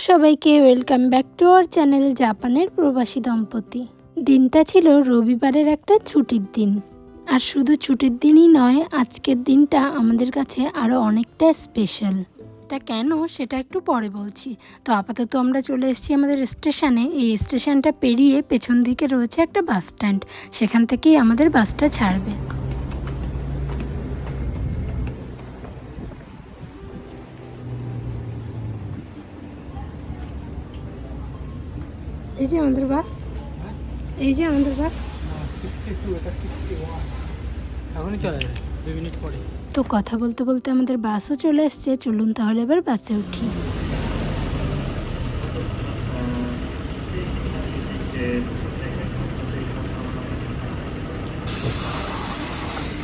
সবাইকে welcome back to our channel জাপানের প্রবাসী দম্পতি। দিনটা ছিল রবিবারের একটা ছুটির দিন। আর শুধু ছুটির দিনই নয়, আজকের দিনটা আমাদের কাছে আরও অনেকটা স্পেশাল এটা কেন? সেটা একটু পরে বলছি। তো আপাতত আমরা চলে এসেছি আমাদের স্টেশনে। এই স্টেশনটা পেরিয়ে পেছন দিকে রয়েছে একটা বাস স্ট্যান্ড। সেখান থেকেই আমাদের বাসটা ছাড়বে। এই যে আমাদের বাস। এই যে আমাদের বাস। তো কথা বলতে বলতে আমাদের বাসও চলে এসছে চলুন তাহলে এবার বাসে উঠি।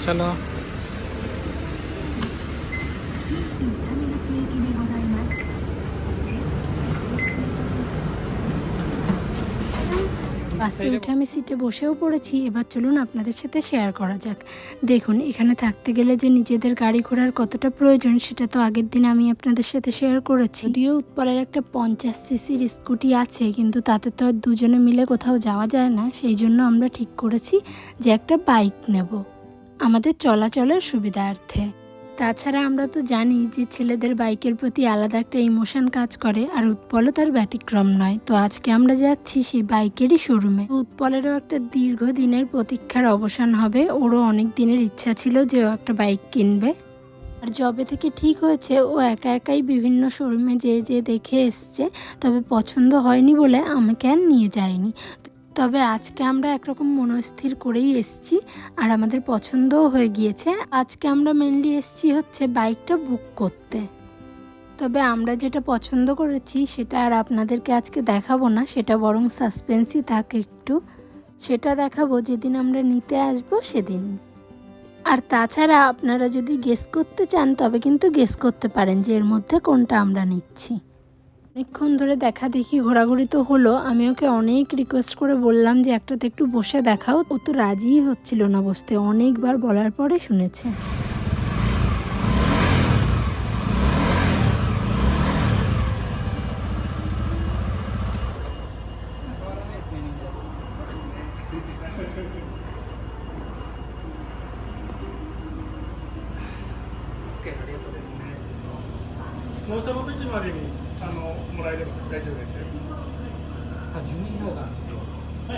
চলো। বাসে উঠে আমি সিটে বসেও পড়েছি। এবার চলুন আপনাদের সাথে শেয়ার করা যাক। দেখুন এখানে থাকতে গেলে যে নিজেদের গাড়ি ঘোড়ার কতটা প্রয়োজন সেটা তো আগের দিন আমি আপনাদের সাথে শেয়ার করেছি। যদিও উৎপলের একটা পঞ্চাশ সিসির স্কুটি আছে কিন্তু তাতে তো আর দুজনে মিলে কোথাও যাওয়া যায় না। সেই জন্য আমরা ঠিক করেছি যে একটা বাইক নেব। আমাদের চলাচলের সুবিধার্থে। তাছাড়া আমরা তো জানি যে ছেলেদের বাইকের প্রতি আলাদা একটা ইমোশন কাজ করে আর উৎপলও তার ব্যতিক্রম নয়। তো আজকে আমরা যাচ্ছি সেই বাইকেরই শোরুমে উৎপলেরও একটা দীর্ঘদিনের প্রতীক্ষার অবসান হবে। ওরও অনেক দিনের ইচ্ছা ছিল যে ও একটা বাইক কিনবে। আর জবে থেকে ঠিক হয়েছে, ও একা একাই বিভিন্ন শোরুমে যেয়ে যেয়ে দেখে এসছে, তবে পছন্দ হয়নি বলে আমাকে আর নিয়ে যায়নি। তবে আজকে আমরা একরকম মনস্থির করেই এসছি আর আমাদের পছন্দও হয়ে গিয়েছে। আজকে আমরা মেনলি এসছি হচ্ছে বাইকটা বুক করতে। তবে আমরা যেটা পছন্দ করেছি সেটা আর আপনাদেরকে আজকে দেখাবো না, সেটা বরং সাসপেন্সই থাক একটু। সেটা দেখাবো যেদিন আমরা নিতে আসব সেদিন। আর তাছাড়া আপনারা যদি গেস করতে চান তবে কিন্তু গেস করতে পারেন যে এর মধ্যে কোনটা আমরা নিচ্ছি। অনেকক্ষণ ধরে দেখা দেখি ঘোরাঘুরি তো হলো, আমি ওকে অনেক রিকোয়েস্ট করে বললাম যে একটাতে একটু বসে দেখাও। ও তো রাজিই হচ্ছিল না বসতে, অনেকবার বলার পরে শুনেছে। ありあのもらえれば大丈夫ですよ。あ、住民票が。は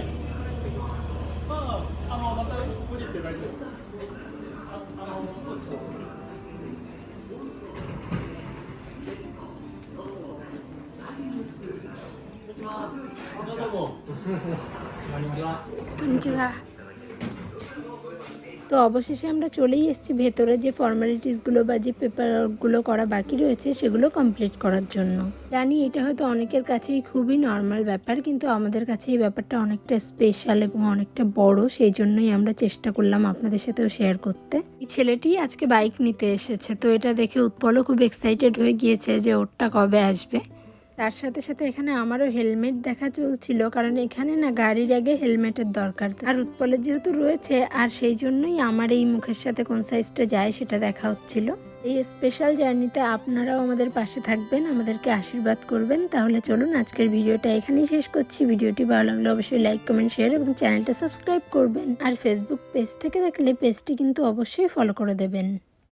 い。まあ、あの、また、大丈夫ですか。あ、あの、こんにちは。তো অবশেষে আমরা চলেই এসেছি ভেতরে যে ফর্মালিটিসগুলো বা যে পেপারগুলো করা বাকি রয়েছে সেগুলো কমপ্লিট করার জন্য। জানি এটা হয়তো অনেকের কাছেই খুবই নর্মাল ব্যাপার, কিন্তু আমাদের কাছে এই ব্যাপারটা অনেকটা স্পেশাল এবং অনেকটা বড়, সেই জন্যই আমরা চেষ্টা করলাম আপনাদের সাথেও শেয়ার করতে। এই ছেলেটি আজকে বাইক নিতে এসেছে, তো এটা দেখে উৎপলও খুব এক্সাইটেড হয়ে গিয়েছে যে ওরটা কবে আসবে। তার সাথে সাথে এখানে আমারও হেলমেট দেখা চলছিল, কারণ এখানে না গাড়ির আগে হেলমেটের দরকার। আর উৎপলের যেহেতু রয়েছে, আর সেই জন্যই আমার এই মুখের সাথে কোন সাইজটা যায় সেটা দেখা হচ্ছিল। এই স্পেশাল জার্নিতে আপনারাও আমাদের পাশে থাকবেন, আমাদেরকে আশীর্বাদ করবেন। তাহলে চলুন আজকের ভিডিওটা এখানেই শেষ করছি। ভিডিওটি ভালো লাগলে অবশ্যই লাইক কমেন্ট শেয়ার এবং চ্যানেলটা সাবস্ক্রাইব করবেন। আর ফেসবুক পেজ থেকে দেখলে পেজটি কিন্তু অবশ্যই ফলো করে দেবেন।